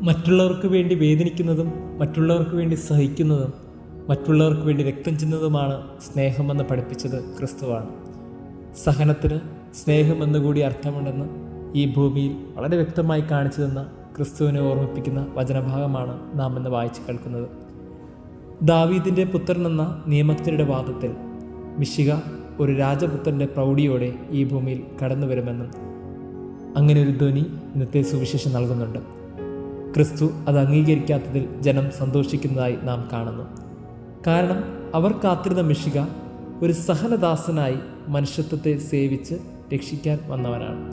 മറ്റുള്ളവർക്ക് വേണ്ടി വേദനിക്കുന്നതും മറ്റുള്ളവർക്ക് വേണ്ടി സഹിക്കുന്നതും മറ്റുള്ളവർക്ക് വേണ്ടി രക്തം ചിന്നതുമാണ് സ്നേഹമെന്ന് പഠിപ്പിച്ചത് ക്രിസ്തുവാണ്. സഹനത്തിന് സ്നേഹമെന്ന് കൂടി അർത്ഥമുണ്ടെന്ന് ഈ ഭൂമിയിൽ വളരെ വ്യക്തമായി കാണിച്ചു തന്ന ക്രിസ്തുവിനെ ഓർമ്മിപ്പിക്കുന്ന വചനഭാഗമാണ് നാം ഇന്ന് വായിച്ചു കേൾക്കുന്നത്. ദാവീദിന്റെ പുത്രൻ എന്ന നിയമജ്ഞരുടെ വാദത്തിൽ മിശിക ഒരു രാജപുത്രന്റെ പ്രൗഢിയോടെ ഈ ഭൂമിയിൽ കടന്നു വരുമെന്നും അങ്ങനെ ഒരു ധ്വനി ഇന്നത്തെ സുവിശേഷം നൽകുന്നുണ്ട്. ക്രിസ്തു അത് അംഗീകരിക്കാത്തതിൽ ജനം സന്തോഷിക്കുന്നതായി നാം കാണുന്നു. കാരണം അവർ കാത്തിരുന്ന മിഷിക ഒരു സഹനദാസനായി മനുഷ്യത്വത്തെ സേവിച്ച് രക്ഷിക്കാൻ വന്നവനാണ്.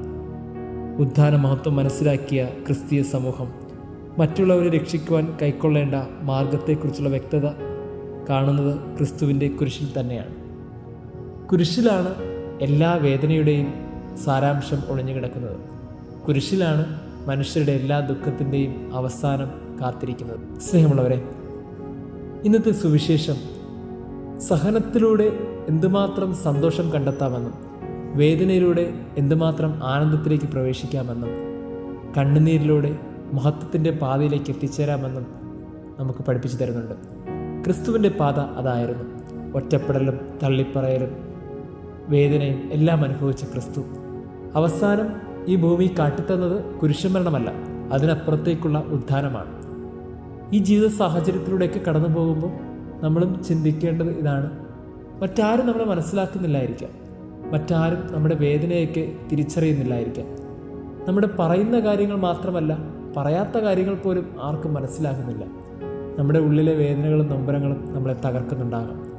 ഉദ്ധാന മഹത്വം മനസ്സിലാക്കിയ ക്രിസ്തീയ സമൂഹം മറ്റുള്ളവരെ രക്ഷിക്കുവാൻ കൈക്കൊള്ളേണ്ട മാർഗത്തെക്കുറിച്ചുള്ള വ്യക്തത കാണുന്നത് ക്രിസ്തുവിന്റെ കുരിശിൽ തന്നെയാണ്. കുരിശിലാണ് എല്ലാ വേദനയുടെയും സാരാംശം ഒളിഞ്ഞു കിടക്കുന്നത് കുരിശിലാണ് മനുഷ്യരുടെ എല്ലാ ദുഃഖത്തിന്റെയും അവസാനം കാത്തിരിക്കുന്നത്. സ്നേഹമുള്ളവരെ ഇന്നത്തെ സുവിശേഷം സഹനത്തിലൂടെ എന്തുമാത്രം സന്തോഷം കണ്ടെത്താമെന്നും വേദനയിലൂടെ എന്തുമാത്രം ആനന്ദത്തിലേക്ക് പ്രവേശിക്കാമെന്നും കണ്ണുനീരിലൂടെ മഹത്വത്തിന്റെ പാതയിലേക്ക് എത്തിച്ചേരാമെന്നും നമുക്ക് പഠിപ്പിച്ചു തരുന്നുണ്ട്. ക്രിസ്തുവിന്റെ പാത അതായിരുന്നു. ഒറ്റപ്പെടലും തള്ളിപ്പറയലും വേദനയും എല്ലാം അനുഭവിച്ച ക്രിസ്തു. അവസാനം ഈ ഭൂമി കാട്ടിത്തന്നത് കുരിശുമരണമല്ല അതിനപ്പുറത്തേക്കുള്ള ഉദ്ധാനമാണ്. ഈ ജീവിത സാഹചര്യത്തിലൂടെയൊക്കെ കടന്നു പോകുമ്പോൾ നമ്മളും ചിന്തിക്കേണ്ടത് ഇതാണ്. മറ്റാരും നമ്മളെ മനസ്സിലാക്കുന്നില്ലായിരിക്കാം. മറ്റാരും നമ്മുടെ വേദനയൊക്കെ തിരിച്ചറിയുന്നില്ലായിരിക്കാം. നമ്മുടെ പറയുന്ന കാര്യങ്ങൾ മാത്രമല്ല പറയാത്ത കാര്യങ്ങൾ പോലും ആർക്കും മനസ്സിലാകുന്നില്ല. നമ്മുടെ ഉള്ളിലെ വേദനകളും നൊമ്പരങ്ങളും നമ്മളെ തകർക്കുന്നുണ്ടാകാം.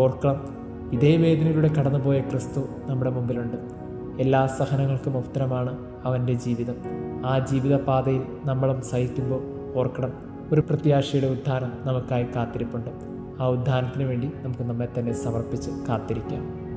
ഓർക്കണം ഇതേ വേദനയിലൂടെ കടന്നുപോയ ക്രിസ്തു നമ്മുടെ മുമ്പിലുണ്ട്. എല്ലാ സഹനങ്ങൾക്കും ഉത്തരമാണ് അവന്റെ ജീവിതം. ആ ജീവിത പാതയിൽ നമ്മളും സഹിക്കുമ്പോൾ ഓർക്കണം ഒരു പ്രത്യാശയുടെ ഉദ്ധാനം നമുക്കായി കാത്തിരിപ്പുണ്ട്. ആ ഉദ്ധാനത്തിന് വേണ്ടി നമുക്ക് നമ്മെ തന്നെ സമർപ്പിച്ച് കാത്തിരിക്കാം.